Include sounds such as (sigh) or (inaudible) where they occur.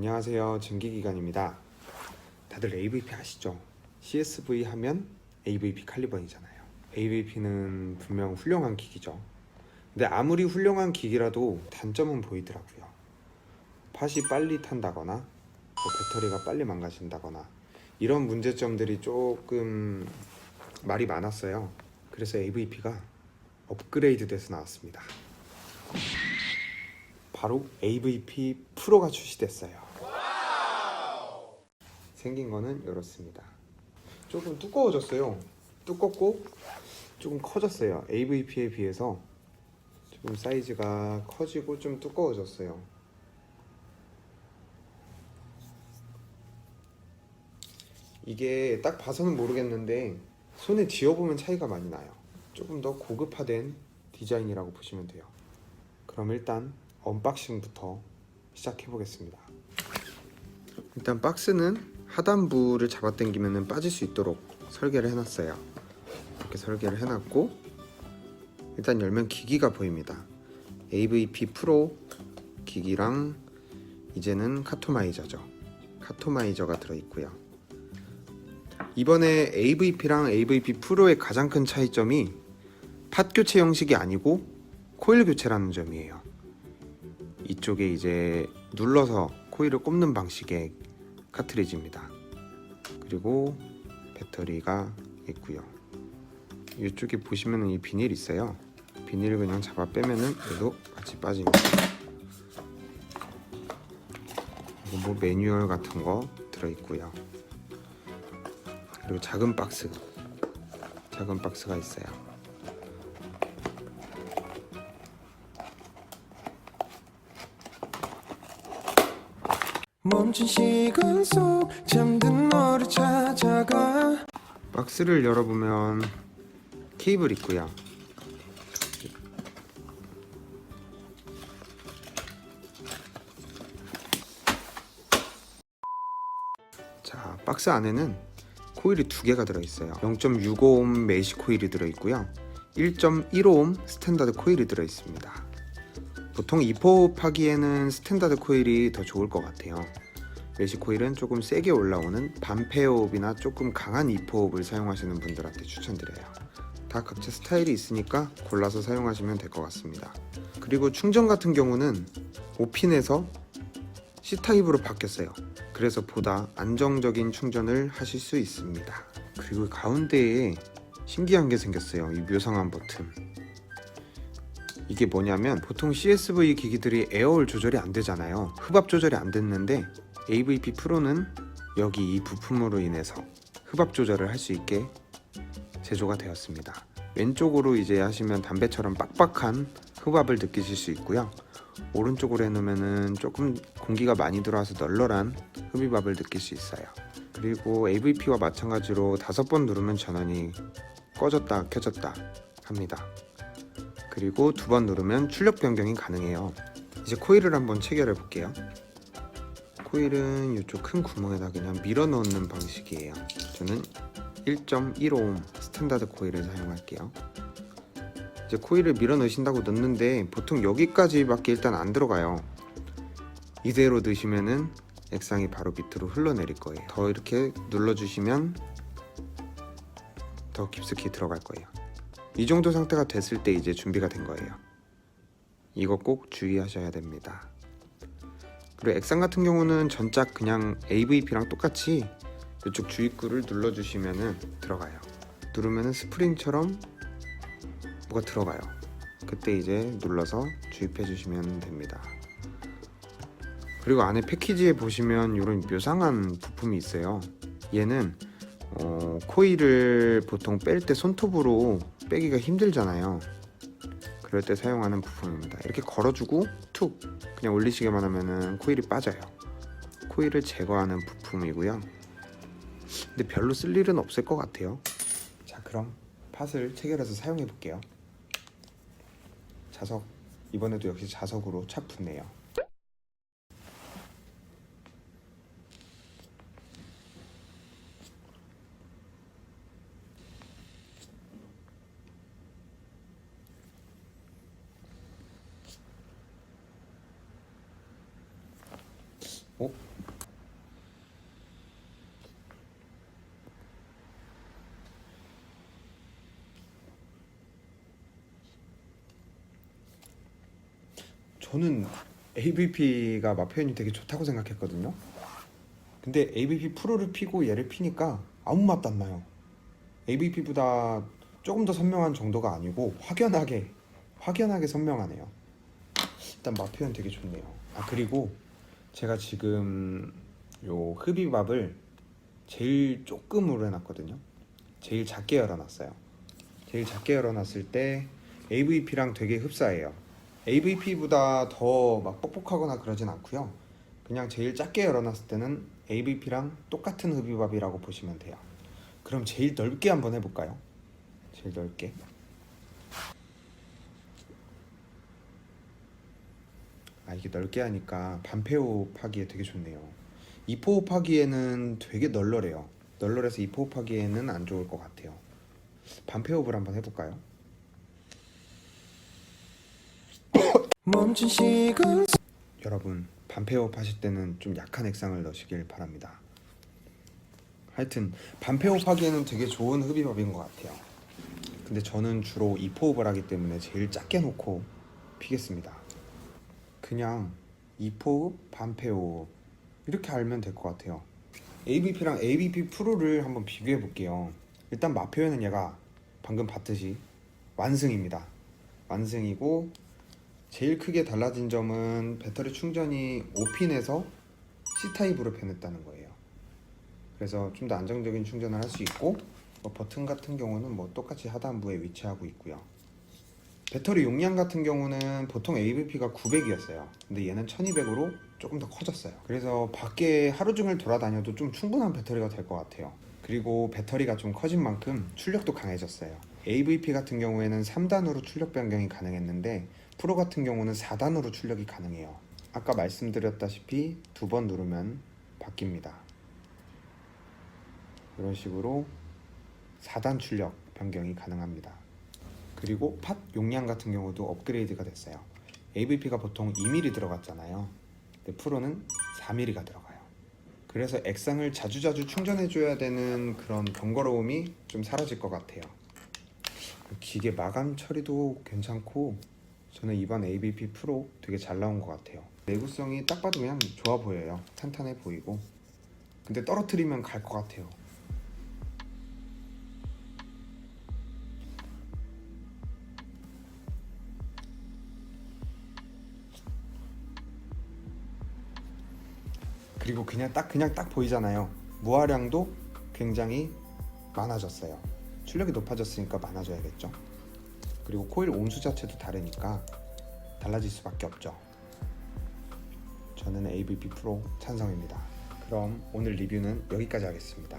안녕하세요. 전기기관입니다. 다들 AVP 아시죠? CSV 하면 AVP 칼리번이잖아요. AVP는 분명 훌륭한 기기죠. 근데 아무리 훌륭한 기기라도 단점은 보이더라고요. 팟이 빨리 탄다거나 뭐 배터리가 빨리 망가진다거나 이런 문제점들이 조금 말이 많았어요. 그래서 AVP가 업그레이드 돼서 나왔습니다. 바로 AVP 프로가 출시됐어요. 생긴 거는 이렇습니다. 조금 두꺼워졌어요. 두껍고 조금 커졌어요. AVP에 비해서 조금 사이즈가 커지고 좀 두꺼워졌어요. 이게 딱 봐서는 모르겠는데 손에 쥐어보면 차이가 많이 나요. 조금 더 고급화된 디자인이라고 보시면 돼요. 그럼 일단 언박싱부터 시작해 보겠습니다. 일단 박스는 하단부를 잡아당기면 빠질 수 있도록 설계를 해놨어요. 이렇게 설계를 해놨고 일단 열면 기기가 보입니다. AVP 프로 기기랑 이제는 카토마이저죠. 카토마이저가 들어있고요. 이번에 AVP랑 AVP 프로의 가장 큰 차이점이 팟 교체 형식이 아니고 코일 교체라는 점이에요. 이쪽에 이제 눌러서 코일을 꼽는 방식의 카트리지입니다. 그리고 배터리가 있고요. 이쪽에 보시면은 이 비닐 있어요. 비닐을 그냥 잡아 빼면은 얘도 같이 빠집니다. 뭐 매뉴얼 같은 거 들어 있고요. 그리고 작은 박스, 작은 박스가 있어요. 멈춘 시간 속 잠든 너를 찾아가 박스를 열어보면 케이블 있고요. 자, 박스 안에는 코일이 두 개가 들어있어요. 0.65옴 메시 코일이 들어있고요. 1.15옴 스탠다드 코일이 들어있습니다. 보통 2포 하기에는 스탠다드 코일이 더 좋을 것 같아요. 메시 코일은 조금 세게 올라오는 반페어옵이나 조금 강한 2포옵을 사용하시는 분들한테 추천드려요. 다 각자 스타일이 있으니까 골라서 사용하시면 될 것 같습니다. 그리고 충전 같은 경우는 5핀에서 C타입으로 바뀌었어요. 그래서 보다 안정적인 충전을 하실 수 있습니다. 그리고 가운데에 신기한 게 생겼어요. 이 묘상한 버튼. 이게 뭐냐면 보통 CSV 기기들이 에어홀 조절이 안 되잖아요. 흡압 조절이 안 됐는데 AVP 프로는 여기 이 부품으로 인해서 흡압 조절을 할 수 있게 제조가 되었습니다. 왼쪽으로 이제 하시면 담배처럼 빡빡한 흡압을 느끼실 수 있고요. 오른쪽으로 해놓으면은 조금 공기가 많이 들어와서 널널한 흡입압을 느낄 수 있어요. 그리고 AVP와 마찬가지로 다섯 번 누르면 전원이 꺼졌다 켜졌다 합니다. 그리고 두 번 누르면 출력 변경이 가능해요. 이제 코일을 한번 체결해 볼게요. 코일은 이쪽 큰 구멍에다 그냥 밀어 넣는 방식이에요. 저는 1.15옴 스탠다드 코일을 사용할게요. 이제 코일을 밀어 넣으신다고 넣는데 보통 여기까지밖에 일단 안 들어가요. 이대로 넣으시면은 액상이 바로 밑으로 흘러내릴 거예요. 더 이렇게 눌러주시면 더 깊숙이 들어갈 거예요. 이 정도 상태가 됐을 때 이제 준비가 된 거예요. 이거 꼭 주의하셔야 됩니다. 그리고 액상 같은 경우는 전작 그냥 AVP랑 똑같이 이쪽 주입구를 눌러주시면은 들어가요. 누르면은 스프링처럼 뭐가 들어가요. 그때 이제 눌러서 주입해 주시면 됩니다. 그리고 안에 패키지에 보시면 이런 묘상한 부품이 있어요. 얘는 어, 코일을 보통 뺄 때 손톱으로 빼기가 힘들잖아요. 그럴 때 사용하는 부품입니다. 이렇게 걸어주고 툭 그냥 올리시기만 하면은 코일이 빠져요. 코일을 제거하는 부품이고요. 근데 별로 쓸 일은 없을 것 같아요. 자, 그럼 팟을 체결해서 사용해 볼게요. 자석 이번에도 역시 자석으로 착 붙네요. 어? 저는 AVP가 맛 표현이 되게 좋다고 생각했거든요. 근데 AVP 프로를 피고 얘를 피니까 아무 맛도 안 나요. AVP보다 조금 더 선명한 정도가 아니고 확연하게 확연하게 선명하네요. 일단 맛 표현 되게 좋네요. 아 그리고 제가 지금 요 흡입밥을 제일 조금으로 해놨거든요. 제일 작게 열어놨어요. 제일 작게 열어놨을 때 AVP랑 되게 흡사해요. AVP보다 더 막 뻑뻑하거나 그러진 않고요. 그냥 제일 작게 열어놨을 때는 AVP랑 똑같은 흡입밥이라고 보시면 돼요. 그럼 제일 넓게 한번 해볼까요? 제일 넓게. 아 이게 넓게 하니까 파기에 되게 좋네요. 이포 파기에는 되게 널널해요. 널널해서 이포 파기에는 안 좋을 것 같아요. 반페오를 한번 해볼까요? (coughs) 여러분 반페업 하실 때는 좀 약한 액상을 넣으시길 바랍니다. 하여튼 반페업 하기에는 되게 좋은 흡입법인 것 같아요. 근데 저는 주로 이포업을 하기 때문에 제일 작게 놓고 피겠습니다. 그냥 이포업, 반페업 이렇게 알면 될 것 같아요. ABP랑 ABP 프로를 한번 비교해 볼게요. 일단 맛 표현은 얘가 방금 봤듯이 완승입니다. 완승이고 제일 크게 달라진 점은 배터리 충전이 5핀에서 C타입으로 변했다는 거예요. 그래서 좀 더 안정적인 충전을 할 수 있고 뭐 버튼 같은 경우는 뭐 똑같이 하단부에 위치하고 있고요. 배터리 용량 같은 경우는 보통 AVP가 900이었어요. 근데 얘는 1200으로 조금 더 커졌어요. 그래서 밖에 하루 종일 돌아다녀도 좀 충분한 배터리가 될 것 같아요. 그리고 배터리가 좀 커진 만큼 출력도 강해졌어요. AVP 같은 경우에는 3단으로 출력 변경이 가능했는데 프로 같은 경우는 4단으로 출력이 가능해요. 아까 말씀드렸다시피 두 번 누르면 바뀝니다. 이런 식으로 4단 출력 변경이 가능합니다. 그리고 팟 용량 같은 경우도 업그레이드가 됐어요. AVP가 보통 2mm 들어갔잖아요. 근데 프로는 4mm가 들어가요. 그래서 액상을 자주자주 충전해줘야 되는 그런 번거로움이 좀 사라질 것 같아요. 기계 마감 처리도 괜찮고 저는 이번 ABP 프로 되게 잘 나온 것 같아요. 내구성이 딱 봐도 그냥 좋아 보여요. 탄탄해 보이고. 근데 떨어뜨리면 갈 것 같아요. 그리고 그냥 딱 그냥 딱 보이잖아요. 무화량도 굉장히 많아졌어요. 출력이 높아졌으니까 많아져야겠죠. 그리고 코일 온수 자체도 다르니까 달라질 수밖에 없죠. 저는 ABP 프로 찬성입니다. 그럼 오늘 리뷰는 여기까지 하겠습니다.